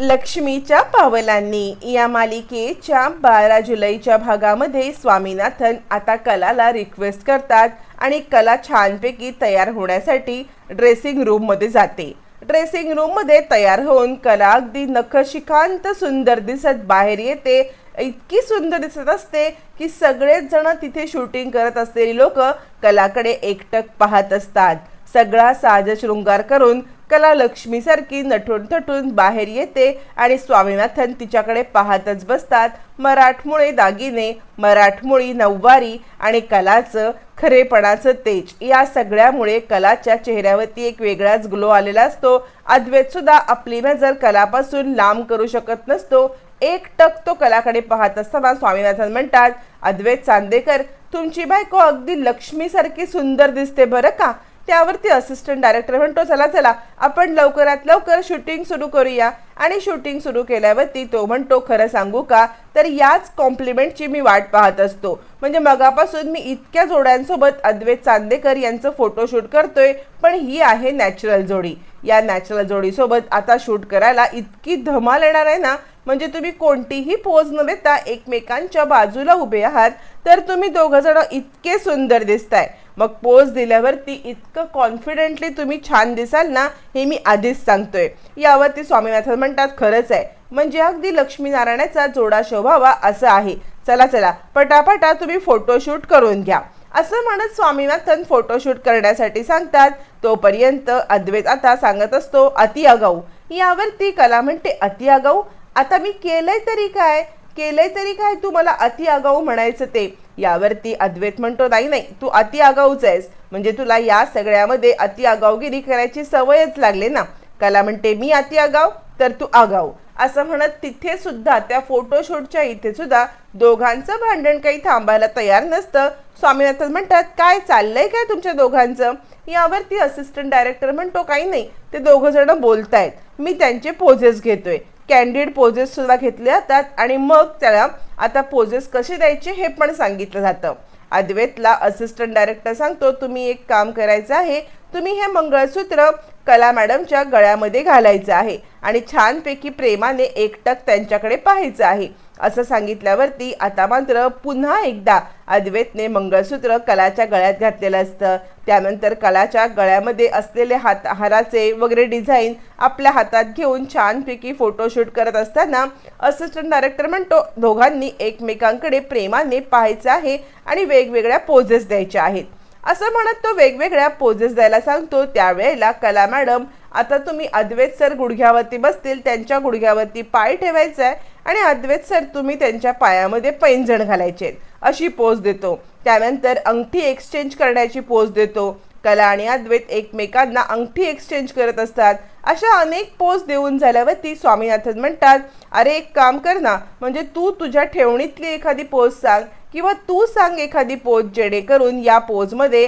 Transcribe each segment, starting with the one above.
लक्ष्मीच्या पावलांनी या मालिकेच्या बारा जुलैच्या भागामध्ये स्वामीनाथन आता कलाला रिक्वेस्ट करतात आणि कला छानपैकी तयार होण्यासाठी ड्रेसिंग रूममध्ये जाते. ड्रेसिंग रूममध्ये तयार होऊन कला अगदी नखशिकांत सुंदर दिसत बाहेर येते. इतकी सुंदर दिसत असते की सगळेच जण तिथे शूटिंग करत असलेली लोक कलाकडे एकटक पाहत असतात. सगळा साजशृंगार करून कला लक्ष्मीसारखी नटून थटून बाहेर येते आणि स्वामीनाथन तिच्याकडे पाहतच बसतात. मराठमोळे दागिने मराठमोळी नऊवारी आणि कलाचं खरेपणाचं तेज. या सगळ्यामुळे कलाच्या चेहऱ्यावरती एक वेगळाच ग्लो आलेला असतो. अद्वैत सुद्धा आपली नजर कलापासून लांब करू शकत नसतो. एक टक तो कलाकडे पाहत असताना स्वामीनाथन म्हणतात अद्वैत चांदेकर तुमची बायको अगदी लक्ष्मीसारखी सुंदर दिसते बरं का? त्यावरती असिस्टंट डायरेक्टर म्हणतो चला चला आपण लवकरात लवकर शूटिंग सुरू करूया. आणि शूटिंग सुरू केल्यावरती तो म्हणतो खरं सांगू का तर याच कॉम्प्लिमेंटची मी वाट पाहत असतो. म्हणजे मगापासून मी इतक्या जोड्यांसोबत अद्वैत चांदेकर यांचं फोटोशूट करतोय पण ही आहे नॅचरल जोडी. या नॅचरल जोडीसोबत आता शूट करायला इतकी धमाल येणार आहे ना म्हणजे तुम्ही कोणतीही पोज न देता एकमेकांच्या बाजूला उभे आहात तर तुम्ही दोघं जण इतके सुंदर दिसताय. मग पोज दिल्यावरती इतकं कॉन्फिडेंटली तुम्ही छान दिसाल ना हे मी आधीच सांगतोय. यावरती स्वामीनाथन म्हणतात खरंच आहे. म्हणजे अगदी लक्ष्मीनारायणाचा जोडा शोभावा असं आहे. चला चला पटापटा तुम्ही फोटोशूट करून घ्या. असं म्हणत स्वामीनाथन फोटोशूट करण्यासाठी सांगतात तोपर्यंत अद्वैत आता सांगत असतो अति आगाऊ यावरती कला म्हणते अति आगाऊ आता मी केलंय तरी काय? केलंय तरी काय तू मला अति आगाऊ म्हणायचं ते? यावरती अद्वैत म्हणतो नाही नाही तू अति आगाऊच आहेस. म्हणजे तुला या सगळ्यामध्ये अति आगाऊगिरी करायची सवयच लागले ना. कला म्हणते मी अति आगाऊ तर तू आगाऊ. असं म्हणत तिथे सुद्धा त्या फोटोशूटच्या इथे सुद्धा दोघांचं भांडण काही थांबायला तयार नसतं. स्वामीनाथन म्हणतात काय चाललंय काय तुमच्या दोघांचं? यावरती असिस्टंट डायरेक्टर म्हणतो काही नाही ते दोघं जण बोलतायत. मी त्यांचे पोजेस घेतोय. कॅन्डिड पोजेससुद्धा घेतले जातात आणि मग त्याला आता पोजेस कसे द्यायचे हे पण सांगितलं जातं. अद्वैतला असिस्टंट डायरेक्टर सांगतो तुम्ही एक काम करायचं आहे तुम्ही हे मंगळसूत्र कला मॅडमच्या गळ्यामध्ये घालायचं आहे आणि छानपैकी प्रेमाने एकटक त्यांच्याकडे पाहायचं आहे. असं सांगितल्यावरती आता मात्र पुन्हा एकदा अद्वैतने मंगळसूत्र कलाच्या गळ्यात घातलेलं असतं. त्यानंतर कलाच्या गळ्यामध्ये असलेले हात हाराचे वगैरे डिझाईन आपल्या हातात घेऊन छानपैकी फोटोशूट करत असताना असिस्टंट डायरेक्टर म्हणतो दोघांनी एकमेकांकडे प्रेमाने पाहायचं आहे आणि वेगवेगळ्या पोजेस द्यायच्या आहेत. असं म्हणत तो वेगवेगळ्या पोजेस द्यायला सांगतो. त्यावेळेला कला मॅडम आता तुम्ही अद्वैत सर गुडघ्यावरती बसतील त्यांच्या गुडघ्यावरती पाय ठेवायचा आहे आणि अद्वैत सर तुम्ही त्यांच्या पायामध्ये पैंजण घालायचे अशी पोज देतो. त्यानंतर अंगठी एक्सचेंज करण्याची पोज देतो. कला आणि अद्वैत एकमेकांना अंगठी एक्सचेंज करत असतात. अशा अनेक पोज देऊन झाल्यावरती स्वामीनाथन म्हणतात अरे एक काम कर ना म्हणजे तू तुझ्या ठेवणीतली एखादी पोज सांग किंवा तू सांग एखादी पोज जेणेकरून या पोजमध्ये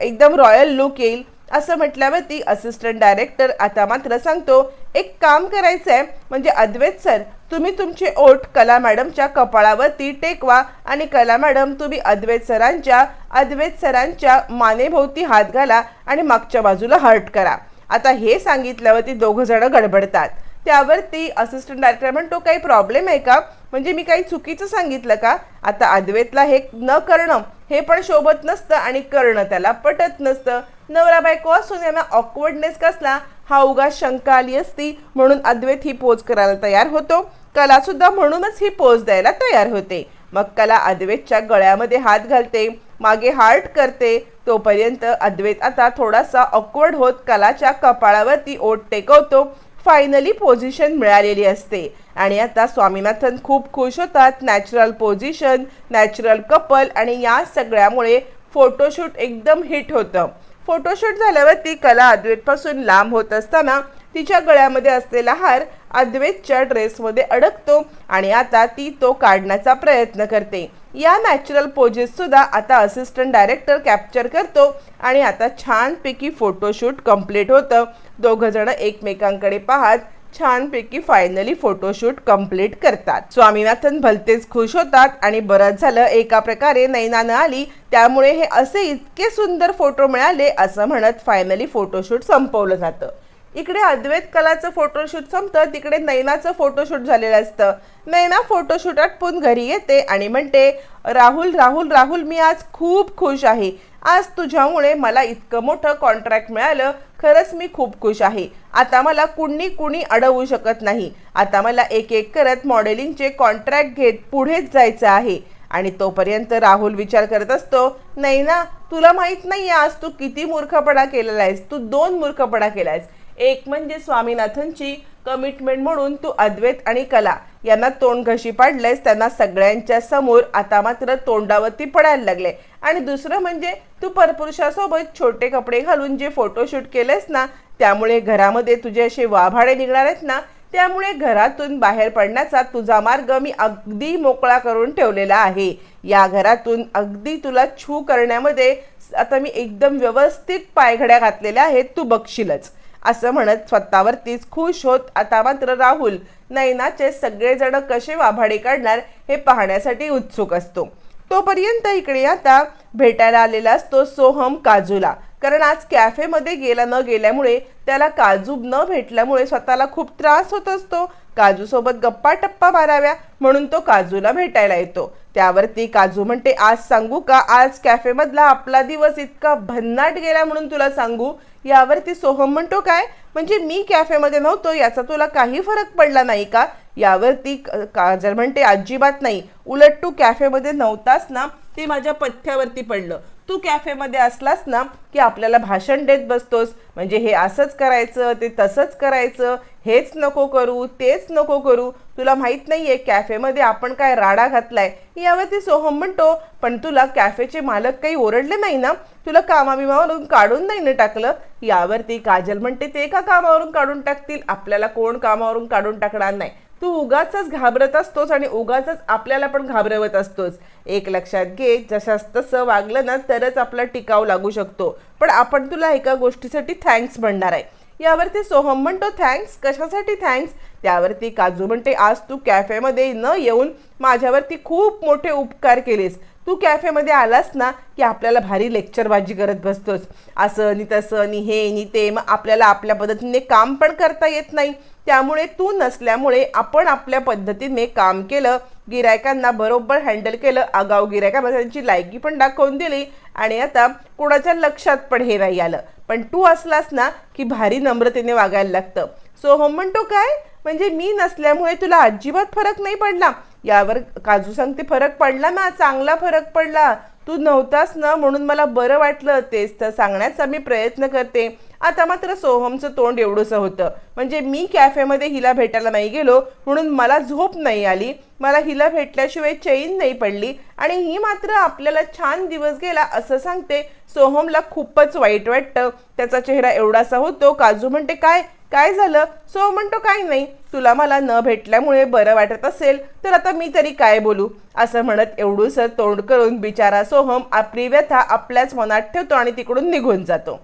एकदम रॉयल लुक येईल. असं म्हटल्यावरती असिस्टंट डायरेक्टर आता मात्र सांगतो एक काम करायचं आहे म्हणजे अद्वैत सर तुम्ही तुमचे ओठ कला मॅडमच्या कपाळावरती टेकवा आणि कला मॅडम तुम्ही अद्वैत सरांच्या अद्वैत सरांच्या मानेभोवती हात घाला आणि मागच्या बाजूला हर्ट करा. आता हे सांगितल्यावरती दोघं जण गडबडतात. त्यावरती असिस्टंट डायरेक्टर म्हणतो काही प्रॉब्लेम आहे का? म्हणजे मी काही चुकीचं सांगितलं का? आता अद्वैतला हे न करणं हे पण शोभत नसतं आणि करणं त्याला पटत नसतं. नवरा बायको असून यांना ऑकवर्डनेस कसला? हा उगा शंका आली असती. म्हणून अद्वैत ही पोज करायला तयार होतो. कलासुद्धा म्हणूनच ही पोज द्यायला तयार होते. मग कला अद्वैतच्या गळ्यामध्ये हात घालते मागे हार्ट करते. तोपर्यंत अद्वैत आता थोडासा ऑकवर्ड होत कलाच्या कपाळावरती ओट टेकवतो. फायनली पोझिशन मिळालेली असते. आणि आता स्वामीनाथन खूप खुश होतात. नॅचरल पोझिशन नॅचरल कपल आणि या सगळ्यामुळे फोटोशूट एकदम हिट होतं. फोटोशूट झाल्यावरती कला अद्वैतपासून लांब होत असताना तिच्या गळ्यामध्ये असलेला हार अद्वैतच्या ड्रेसमध्ये अडकतो आणि आता ती तो काढण्याचा प्रयत्न करते. या नॅचरल पोजेससुद्धा आता असिस्टंट डायरेक्टर कॅप्चर करतो आणि आता छानपैकी फोटोशूट कंप्लीट होतं. दोघंजण एकमेकांकडे पाहत छानपैकी फायनली फोटोशूट कंप्लीट करतात. स्वामीनाथन भलतेच खुश होतात आणि बरंच झालं एका प्रकारे नैनानं आली. त्यामुळे हे असे इतके सुंदर फोटो मिळाले असं म्हणत फायनली फोटोशूट संपवलं जातं. इकडे अद्वैत कलाचं फोटोशूट संपतं तिकडे नैनाचं फोटोशूट झालेलं असतं. नैना फोटोशूट आटपून घरी येते आणि म्हणते राहुल राहुल राहुल मी आज खूप खुश आहे. आज तुझ्यामुळे मला इतकं मोठं कॉन्ट्रॅक्ट मिळालं. खरंच मी खूप खुश आहे. आता मला कुणी कुणी अडवू शकत नाही. आता मला एक एक करत मॉडेलिंगचे कॉन्ट्रॅक्ट घेत पुढेच जायचं आहे. आणि तोपर्यंत राहुल विचार करत असतो नाही ना तुला माहीत नाही आज तू किती मूर्खपणा केलेला आहेस. तू दोन मूर्खपणा केला आहेस एक म्हणजे स्वामीनाथनची कमिटमेंट म्हणून तू अद्वैत आणि कला. यांना तोंड घशी पाडलेस त्यांना सगळ्यांच्या समोर आता मात्र तोंडावरती पडायला लागले. आणि दुसरं म्हणजे तू परपुरुषासोबत छोटे कपडे घालून जे फोटोशूट केलेस ना त्यामुळे घरामध्ये तुझे असे वाभाडे निघणार आहेत ना त्यामुळे घरातून बाहेर पडण्याचा तुझा मार्ग मी अगदी मोकळा करून ठेवलेला आहे. या घरातून अगदी तुला छू करण्यामध्ये आता मी एकदम व्यवस्थित पायघड्या घातलेल्या आहेत तू बघशीलच. असं म्हणत स्वतःवरतीच खुश होत आता मात्र राहुल नैनाचे सगळेजण कसे वाभाडे काढणार हे पाहण्यासाठी उत्सुक असतो. तोपर्यंत इकडे आता भेटायला आलेला असतो सोहम काजूला. कारण आज कॅफेमध्ये गेला न गेल्यामुळे त्याला काजू न भेटल्यामुळे स्वतःला खूप त्रास होत असतो. काजूसोबत गप्पा टप्पा माराव्या म्हणून तो काजूला भेटायला येतो. त्यावरती काजू म्हणते आज सांगू का? आज कॅफेमधला आपला दिवस इतका भन्नाट गेला म्हणून तुला सांगू? यावरती सोहम म्हणतो काय? म्हणजे मी कॅफेमध्ये नव्हतो याचा तुला काही फरक पडला नाही का? यावरती ती काजल म्हणते अजिबात नाही. उलट तू कॅफेमध्ये नव्हतास ना ते माझ्या पथ्यावरती पडलं. तू कॅफेमध्ये असलास ना की आपल्याला भाषण देत बसतोस म्हणजे हे असंच करायचं ते तसंच करायचं हेच नको करू तेच नको करू तुला माहीत नाहीये कॅफेमध्ये आपण काय राडा घातलाय. यावरती सोहम म्हणतो पण तुला कॅफेचे मालक काही ओरडले नाही ना? तुला कामाबिमावरून काढून नाही ना टाकलं? यावरती काजल म्हणते ते का कामावरून काढून टाकतील? आपल्याला कोण कामावरून काढून टाकणार नाही. तू उगाच घाबरत असतोस आणि उगाच आपल्याला पण घाबरवत असतोस. एक लक्षात घे जशास तसं वागलं ना तरच आपला टिकाव लागू शकतो. पण आपण तुला एका गोष्टीसाठी थँक्स म्हणणार आहे. यावरती सोहम म्हणतो थँक्स कशासाठी थँक्स त्यावरती काजू म्हणते आज तू कॅफेमध्ये न येऊन माझ्यावरती खूप मोठे उपकार केलेस. तू कॅफेमध्ये आलास ना की आपल्याला भारी लेक्चरबाजी करत बसतोस. असं नि तसं नि हे नि ते. मग आपल्याला आपल्या पद्धतीने काम पण करता येत नाही. त्यामुळे तू नसल्यामुळे आपण आपल्या पद्धतीने काम केलं गिरायकांना बरोबर हँडल केलं आगाऊ गिरायकांना त्यांची लायकी पण दाखवून दिली आणि आता कोणाच्या लक्षात पण हे नाही आलं. पण तू असलास ना की भारी नम्रतेने वागायला लागतं. सोहम हो म्हणतो काय? म्हणजे मी नसल्यामुळे तुला अजिबात फरक नाही पडला. यावर काजू सांगते फरक पडला ना चांगला फरक पडला. तू नव्हतास ना म्हणून मला बरं वाटलं तेच तर सांगण्याचा मी प्रयत्न करते. आता मात्र सोहमचं तोंड एवढंसं होतं. म्हणजे मी कॅफेमध्ये हिला भेटायला नाही गेलो म्हणून मला झोप नाही आली. मला हिला भेटल्याशिवाय चैन नाही पडली. आणि ही मात्र आपल्याला छान दिवस गेला असं सांगते. सोहमला खूपच वाईट वाटतं. त्याचा चेहरा एवढासा होतो. काजू म्हणते काय? काय झालं? सो म्हणतो काही नाही. तुला मला न भेटल्यामुळे बरं वाटत असेल तर आता मी तरी काय बोलू? असं म्हणत एवढूसर तोंड करून बिचारा सोहम आपली व्यथा आपल्याच मनात ठेवतो आणि तिकडून निघून जातो.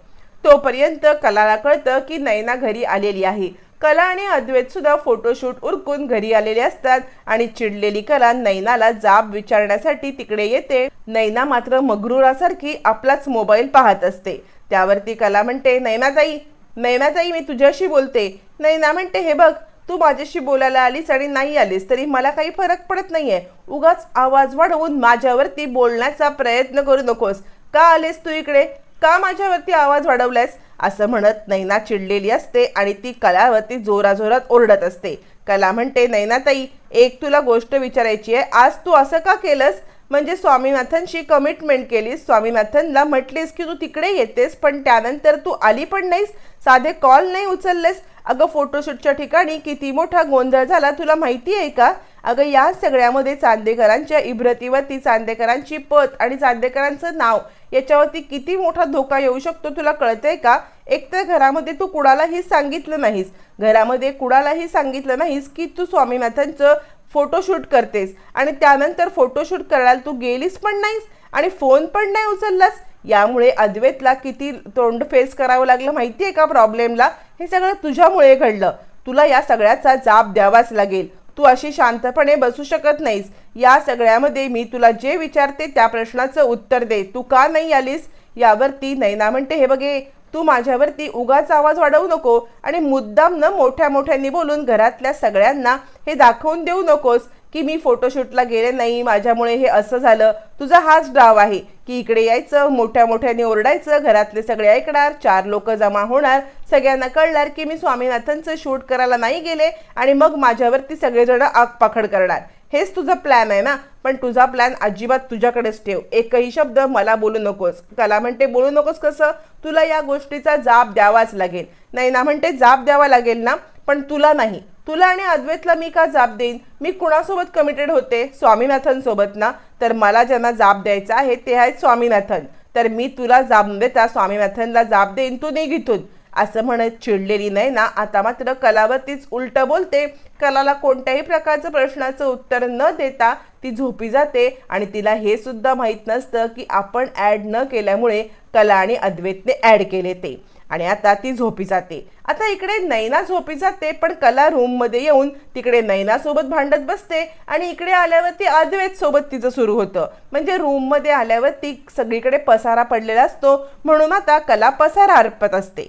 तोपर्यंत कलाला कळतं की नैना घरी आलेली आहे. कला आणि अद्वैतसुद्धा फोटोशूट उरकून घरी आलेले असतात आणि चिडलेली कला नैनाला जाब विचारण्यासाठी तिकडे येते. नैना मात्र मगरुरासारखी आपलाच मोबाईल पाहत असते. त्यावरती कला म्हणते नैनाताई नैनाताई मी तुझ्याशी बोलते. नैना म्हणते हे बघ तू माझ्याशी बोलायला आलीस आणि नाही आलीस तरी मला काही फरक पडत नाही आहे उगाच आवाज वाढवून माझ्यावरती बोलण्याचा प्रयत्न करू नकोस. का आलेस तू इकडे? का माझ्यावरती आवाज वाढवलायस? असं म्हणत नैना चिडलेली असते आणि ती कलावरती जोराजोरात ओरडत असते. कला म्हणते नैनाताई एक तुला गोष्ट विचारायची आहे. आज तू असं का केलंस? म्हणजे स्वामीनाथनशी कमिटमेंट केलीस स्वामीनाथनला म्हटलीस की तू तिकडे येतेस पण त्यानंतर तू आली पण नाहीस साधे कॉल नाही उचललेस. अगं फोटोशूटच्या ठिकाणी किती मोठा गोंधळ झाला तुला माहिती आहे का? अगं या सगळ्यामध्ये चांदेकरांच्या इब्रतीवरती चांदेकरांची पत आणि चांदेकरांचं नाव याच्यावरती किती मोठा धोका येऊ शकतो तुला कळतंय का? एकतर घरामध्ये तू कुणालाही सांगितलं नाहीस. घरामध्ये कुणालाही सांगितलं नाहीस की तू स्वामीनाथनचं फोटोशूट करतेस. आणि त्यानंतर फोटोशूट करायला तू गेलीस पण नाहीस आणि फोन पण नाही उचललास. यामुळे अद्वैतला किती तोंड फेस करावं लागलं माहिती आहे का प्रॉब्लेमला हे सगळं तुझ्यामुळे घडलं. तुला या सगळ्याचा जाब द्यावाच लागेल. तू अशी शांतपणे बसू शकत नाहीस. या सगळ्यामध्ये मी तुला जे विचारते त्या प्रश्नाचं उत्तर दे. तू का नाही आलीस? यावरती नैना म्हणते हे बघे तू माझ्यावरती उगाच आवाज वाढवू नको आणि मुद्दाम न मोठ्या मोठ्याने बोलून घरातल्या सगळ्यांना हे दाखवून देऊ नकोस की मी फोटोशूटला गेले नाही माझ्यामुळे हे असं झालं. तुझा हाच डाव आहे की इकडे यायचं मोठ्या मोठ्याने ओरडायचं घरातले सगळे ऐकणार चार लोक जमा होणार. सगळ्यांना कळणार की मी स्वामीनाथनचं शूट करायला नाही गेले आणि मग माझ्यावरती सगळेजण आगपाखड करणार. हेच तुझा प्लॅन आहे ना? पण तुझा प्लॅन अजिबात तुझ्याकडेच ठेव. एकही शब्द मला बोलू नकोस. कला म्हणते बोलू नकोस कसं? तुला या गोष्टीचा जाब द्यावाच लागेल. नाही ना म्हणते जाब द्यावा लागेल ना? पण तुला नाही. तुला आणि अद्वैतला मी का जाब देईन? मी कुणासोबत कमिटेड होते? स्वामीनाथनसोबत ना? तर मला ज्यांना जाब द्यायचा आहे ते आहेत स्वामीनाथन. तर मी तुला जाब न देता स्वामीनाथनला जाब देईन. तू निघितून असं म्हणत चिडलेली नाही ना आता मात्र कलावतीच उलट बोलते. कलाला कोणत्याही प्रकारचं प्रश्नाचं उत्तर न देता ती झोपी जाते आणि तिला हे सुद्धा माहीत नसतं की आपण ॲड न केल्यामुळे कला आणि अद्वैतने ॲड केले ते. आणि आता ती झोपी जाते. आता इकडे नैना झोपी जाते पण कला रूममध्ये येऊन तिकडे नैनासोबत भांडत बसते आणि इकडे आल्यावरती अद्वैत सोबत तिचं सुरू होतं. म्हणजे रूममध्ये आल्यावरती सगळीकडे पसारा पडलेला असतो म्हणून आता कला पसारा अर्पत असते.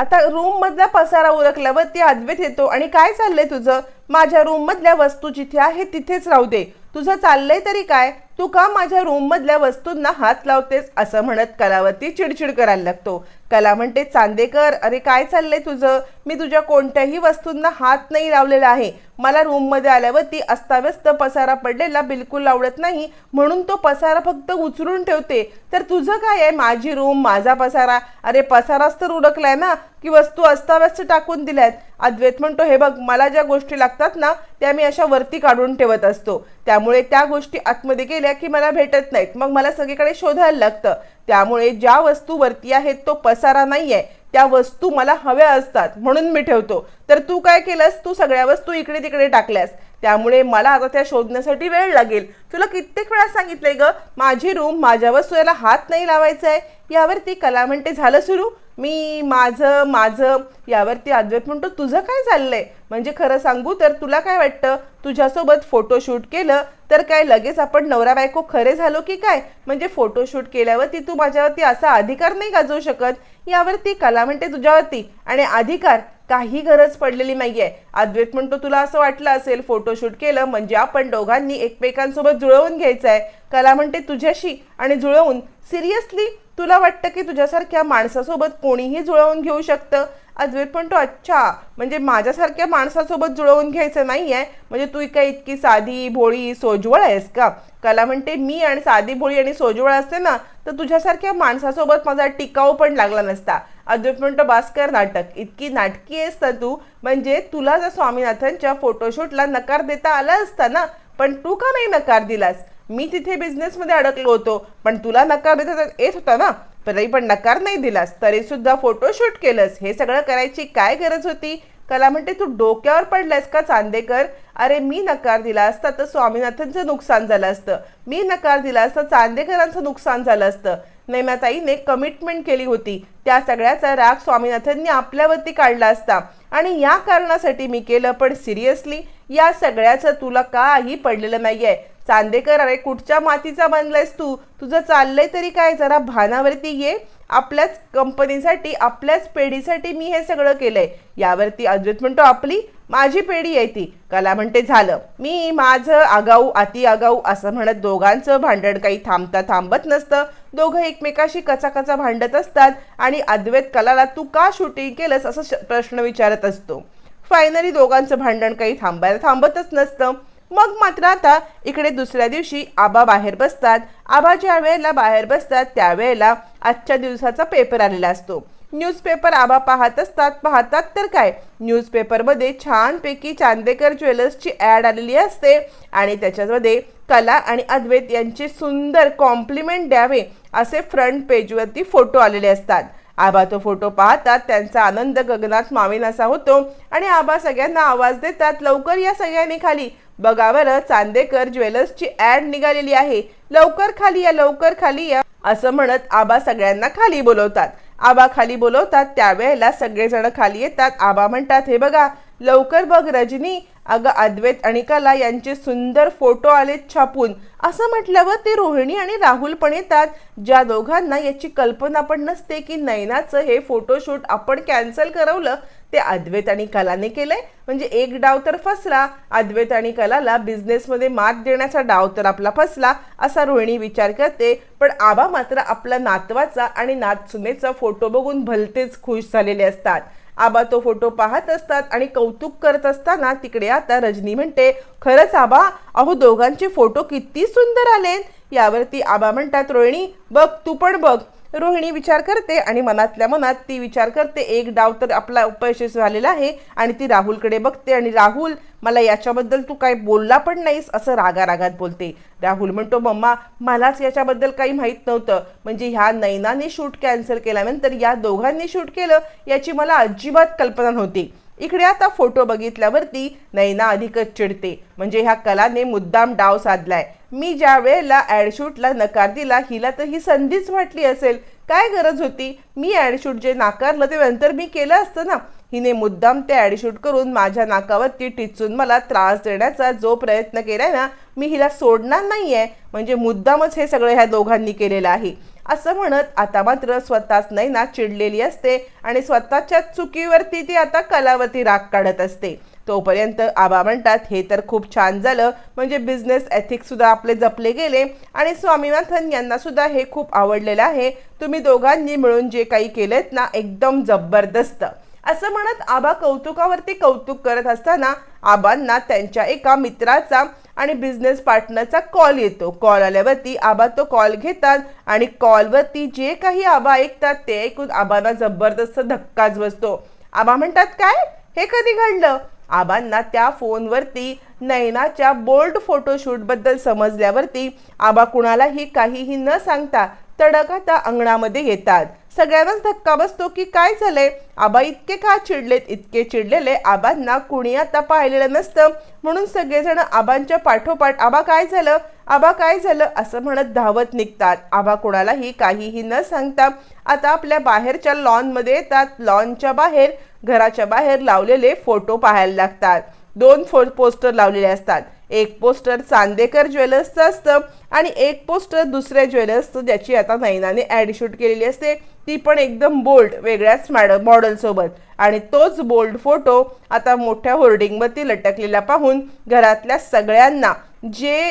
आता रूम मधला पसारा ओळखल्यावर ती अद्वैत येतो. आणि काय चाललंय तुझं? माझ्या रूम मधल्या वस्तू जिथे आहे तिथेच राहू दे. तुझं चाललंय तरी काय? तू का माझ्या रूम मधल्या वस्तूंना हात लावतेस असं म्हणत कलावरती चिडचिड करायला लागतो. कला म्हणते चांदेकर अरे काय चाललंय तुझं? मी तुझ्या कोणत्याही वस्तूंना हात नाही लावलेला आहे. मला रूममध्ये आल्यावरती अस्ताव्यस्त पसारा पडलेला बिलकुल आवडत नाही. म्हणून तो पसारा फक्त उचलून ठेवते. तर तुझं काय आहे? माझी रूम माझा पसारा? अरे पसाराच तर उडकलाय ना की वस्तू अस्ताव्यस्त टाकून दिल्यात. अद्वैत म्हणतो हे बघ मला ज्या गोष्टी लागतात ना त्या मी अशा वरती काढून ठेवत असतो. त्यामुळे त्या गोष्टी आतमध्ये गेल्या की मला भेटत नाहीत. मग मला सगळीकडे शोधायला लागतं. त्यामुळे ज्या वस्तू वरती आहेत तो पसारा नाही आहे त्या वस्तू मला हव्या असतात म्हणून मी ठेवतो. तर तू काय केलंस? तू सगळ्या वस्तू इकडे तिकडे टाकल्यास. त्यामुळे मला आता त्या शोधण्यासाठी वेळ लागेल. तुला कित्येक वेळा सांगितलंय ग माझी रूम माझ्या वस्तू हात नाही लावायचा आहे यावरती कला म्हणते झालं सुरू. मी माझं माझं. यावरती अद्वैत म्हणतो तुझं काय चाललंय? म्हणजे खरं सांगू तर तुला काय वाटतं? तुझ्यासोबत फोटोशूट केलं तर काय लगेच आपण नवरा बायको खरे झालो की काय? म्हणजे फोटोशूट केल्यावरती तू माझ्यावरती असा अधिकार नाही गाजवू शकत. यावरती कला म्हणते तुझ्यावरती. आणि अधिकार काही गरज पडलेली नाहीये. अद्वैत म्हणतो तुला असं वाटलं असेल फोटोशूट केलं म्हणजे आपण दोघांनी एकमेकांसोबत जुळवून घ्यायचं आहे कला म्हणते तुझ्याशी आणि जुळवून सिरियसली तुला वाटतं की तुझ्यासारख्या माणसासोबत कोणीही जुळवून घेऊ शकतं? अद्वैत म्हणतो अच्छा म्हणजे माझ्यासारख्या माणसासोबत जुळवून घ्यायचं नाही आहे म्हणजे तू काय इतकी साधी भोळी सोजवळ आहेस का? कला म्हणते मी आणि साधी भोळी आणि सोजवळ असते ना तर तुझ्यासारख्या माणसासोबत माझा टिकाऊ पण लागला नसता. अद्वैत म्हणतो भास्कर नाटक. इतकी नाटकी आहेस ना तू. म्हणजे तुला जर स्वामीनाथनच्या फोटोशूटला नकार देता आला असता ना पण तू का नाही नकार दिलास? मी तिथे बिझनेसमध्ये अडकलो होतो पण तुला नकार देता येत होता ना. तरी पण नकार नाही दिलास तरी सुद्धा फोटोशूट केलंस. हे सगळं करायची काय गरज होती? कला म्हणते तू डोक्यावर पडलायस का चांदेकर? अरे मी नकार दिला असता तर स्वामीनाथनचं नुकसान झालं असतं. मी नकार दिला असता चांदेकरांचं नुकसान झालं असतं. नैमाताईने कमिटमेंट केली होती. त्या सगळ्याचा राग स्वामीनाथननी आपल्यावरती काढला असता. आणि या कारणासाठी मी केलं पण सिरियसली या सगळ्याचं तुला काही पडलेलं नाही आहे चांदेकर अरे कुठच्या मातीचा बनलायस तू? तुझं चाललंय तरी काय? जरा भानावरती ये. आपल्याच कंपनीसाठी आपल्याच पेढीसाठी मी हे सगळं केलंय. यावरती अद्वैत म्हणतो आपली माझी पेढी आहे ती. कला म्हणते झालं. मी माझं आगाऊ अति आगाऊ असं म्हणत दोघांचं भांडण काही थांबता थांबत नसतं. दोघं एकमेकाशी कचाकचा भांडत असतात आणि अद्वैत कलाला तू का शूटिंग केलंस असं श- प्रश्न विचारत असतो. फायनली दोघांचं भांडण काही थांबायला थांबतच नसतं. मग मात्र आता इकडे दुसऱ्या दिवशी आबा बाहेर बसतात. आबा ज्या वेळेला बाहेर बसतात त्यावेळेला आजच्या दिवसाचा पेपर आलेला असतो. न्यूजपेपर आबा पाहत असतात. पाहतात तर काय? न्यूजपेपरमध्ये छानपैकी चांदेकर ज्वेलर्सची ॲड आलेली असते आणि त्याच्यामध्ये कला आणि अद्वैत यांचे सुंदर कॉम्प्लिमेंट द्यावे असे फ्रंट पेजवरती फोटो आलेले असतात. आबा तो फोटो पाहतात त्यांचा आनंद गगनात मावेनासा होतो आणि आबा सगळ्यांना आवाज देतात लवकर या सगळ्यांनी खाली. बघा बरं चांदेकर ज्वेलर्सची ॲड निघालेली आहे. लवकर खाली या लवकर खाली या असं म्हणत आबा सगळ्यांना खाली बोलवतात. आबा खाली बोलवतात त्यावेळेला सगळेजण खाली येतात. आबा म्हणतात हे बघा लवकर बघ रजनी. अगं अद्वैत आणि कला यांचे सुंदर फोटो आलेत छापून. असं म्हटल्यावर ते रोहिणी आणि राहुल पण येतात. ज्या दोघांना याची कल्पना पण नसते की नैनाचं हे फोटोशूट आपण कॅन्सल करवलं ते अद्वैत आणि कलाने केलंय. म्हणजे एक डाव तर फसला अद्वैत आणि कलाला बिझनेसमध्ये मात देण्याचा डाव तर आपला फसला असा रोहिणी विचार करते. पण आबा मात्र आपला नातवाचा आणि नातसुनेचा फोटो बघून भलतेच खुश झालेले असतात. आबा तो फोटो पाहत असतात आणि कौतुक करत असताना तिकडे आता रजनी म्हणते खरंच आबा अहो दोघांचे फोटो किती सुंदर आले यावरती आबा म्हणतात रोहिणी बघ तू पण बघ. रोहिणी विचार करते आणि मनातल्या मनात ती विचार करते एक डाव तर आपला अपयशस्वी झालेला आहे आणि ती राहुलकडे बघते आणि राहुल मला याच्याबद्दल तू काय बोलला पण नाहीस असं रागारागात बोलते. राहुल म्हणतो मम्मा मलाच याच्याबद्दल काही माहीत नव्हतं. म्हणजे ह्या नैनाने शूट कॅन्सल केल्यानंतर या दोघांनी शूट केलं याची मला अजिबात कल्पना नव्हती. इकडे आता फोटो बघितल्यावरती नैना अधिकच चिडते. म्हणजे ह्या कलाने मुद्दाम डाव साधलाय. मी ज्या वेळेला ॲडशूटला नकार दिला हिला तर ही संधीच वाटली असेल. काय गरज होती? मी ॲडशूट जे नाकारलं ते नंतर मी केलं असतं ना? हिने मुद्दाम ते ॲडशूट करून माझ्या नाकावरती टिचून मला त्रास देण्याचा जो प्रयत्न केलाय ना मी हिला सोडणार नाही आहे म्हणजे मुद्दामच हे सगळं ह्या दोघांनी केलेलं आहे. असं म्हणत आता मात्र स्वतःच नैना चिडलेली असते आणि स्वतःच्या चुकीवरती ती आता कलावती राग काढत असते. तोपर्यंत आबा म्हणतात हे तर खूप छान झालं. म्हणजे बिझनेस एथिक्ससुद्धा आपले जपले गेले आणि स्वामीनाथन यांनासुद्धा हे खूप आवडलेलं आहे. तुम्ही दोघांनी मिळून जे काही केलेत ना एकदम जबरदस्त. असं म्हणत आबा कौतुकावरती कौतुक करत असताना आबांना त्यांच्या एका मित्राचा आणि बिझनेस पार्टनरचा कॉल येतो. कॉल आल्यावरती आबा तो कॉल घेतात आणि कॉलवरती जे काही आबा ऐकतात ते ऐकून आबांना जबरदस्त धक्काच बसतो. आबा म्हणतात काय? हे कधी घडलं? आबांना त्या फोनवरती नैनाच्या बोल्ड फोटोशूटबद्दल समजल्यावरती आबा कुणालाही काहीही न सांगता तडक आता अंगणामध्ये येतात. सगळ्यांनाच धक्का बसतो की काय झालंय? आबा इतके का चिडलेत? इतके चिडलेले आबांना कुणी आता पाहिलेलं नसतं. म्हणून सगळेजण आबांच्या पाठोपाठ आबा काय झालं? आबा काय झालं? असं म्हणत धावत निघतात. आबा कोणालाही काहीही न सांगता आता आपल्या बाहेरच्या लॉनमध्ये येतात. लॉनच्या बाहेर घराच्या बाहेर लावलेले फोटो पाहायला लागतात. दोन फो पोस्टर लावलेले असतात. एक पोस्टर चांदेकर ज्वेलर्सचं असतं आणि एक पोस्टर दुसऱ्या ज्वेलर्सचं ज्याची आता नैनाने ॲड शूट केलेली असते. ती पण एकदम बोल्ड वेगळ्याच मॅड मॉडेलसोबत आणि तोच बोल्ड फोटो आता मोठ्या होर्डिंगवरती लटकलेला पाहून घरातल्या सगळ्यांना जे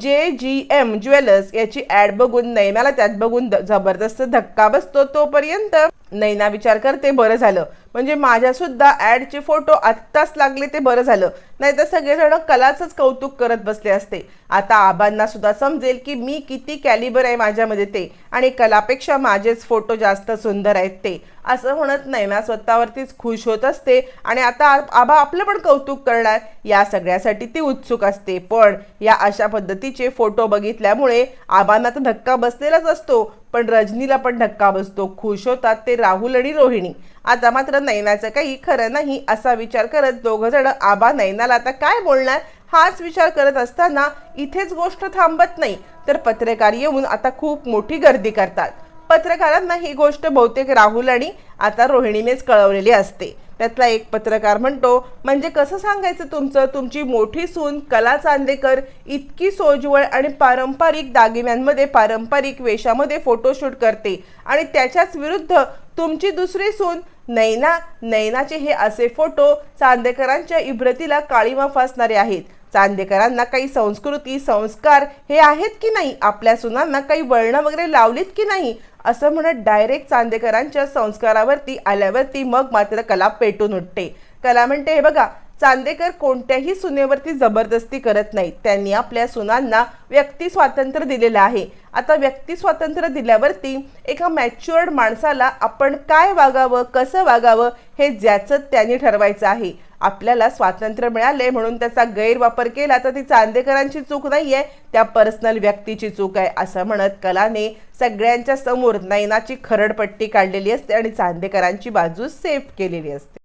जे जी एम ज्वेलर्स याची ॲड बघून नैनाला त्यात बघून द- जबरदस्त धक्का बसतो तोपर्यंत नैना विचार करते बरं झालं. म्हणजे माझ्यासुद्धा ॲडचे फोटो आत्ताच लागले ते बरं झालं. नाहीतर सगळेजण कलाचंच कौतुक करत बसले असते. आता आबांना सुद्धा समजेल की मी किती कॅलिबर आहे माझ्यामध्ये ते. आणि कलापेक्षा माझेच फोटो जास्त सुंदर आहेत ते. असं म्हणत नैना स्वतःवरतीच खुश होत असते. आणि आता आबा आपलं पण कौतुक करणार. या सगळ्यासाठी ती उत्सुक असते. पण या अशा पद्धतीचे फोटो बघितल्यामुळे आबांना तर धक्का बसलेलाच असतो. पण रजनीला पण धक्का बसतो. खुश होतात ते राहुल आणि रोहिणी. आता मात्र नैनाचं काही खरं नाही असा विचार करत दोघं जण आबा नैनाला आता काय बोलणार? हाच विचार करत असताना इथेच गोष्ट थांबत नाही. तर पत्रकार येऊन आता खूप मोठी गर्दी करतात. पत्रकारांना ही गोष्ट बहुतेक राहुल आणि आता रोहिणीनेच कळवलेली असते. त्यातला एक पत्रकार म्हणतो म्हणजे कसं सांगायचं तुमचं? तुमची मोठी सून कला चांदेकर इतकी सोजवळ आणि पारंपरिक दागिन्यांमध्ये पारंपरिक वेशामध्ये फोटोशूट करते आणि त्याच्याच विरुद्ध तुमची दुसरी सून नैना नैनाचे हे असे फोटो चांदेकरांच्या इब्रतीला काळीमा फासणारे आहेत. चांदेकरांना काही संस्कृती संस्कार हे आहेत की नाही? आपल्या सुनांना काही वळणं वगैरे लावलीत की नाही? असं म्हणत डायरेक्ट चांदेकरांच्या संस्कारावरती आल्यावरती मग मात्र कला पेटून उठते. कला म्हणते हे बघा चांदेकर कोणत्याही सुनेवरती जबरदस्ती करत नाहीत. त्यांनी आपल्या सुनांना व्यक्ती स्वातंत्र्य दिलेलं आहे. आता व्यक्ती स्वातंत्र्य दिल्यावरती एका मॅच्युअर्ड माणसाला आपण काय वागावं कसं वागावं हे ज्याचं त्यांनी ठरवायचं आहे. आपल्याला स्वातंत्र्य मिळाले म्हणून त्याचा गैरवापर केला तर ती चांदेकरांची चूक नाहीये त्या पर्सनल व्यक्तीची चूक आहे असं म्हणत कलाने सगळ्यांच्या समोर नैनाची खरडपट्टी काढलेली असते आणि चांदेकरांची बाजू सेफ केलेली असते.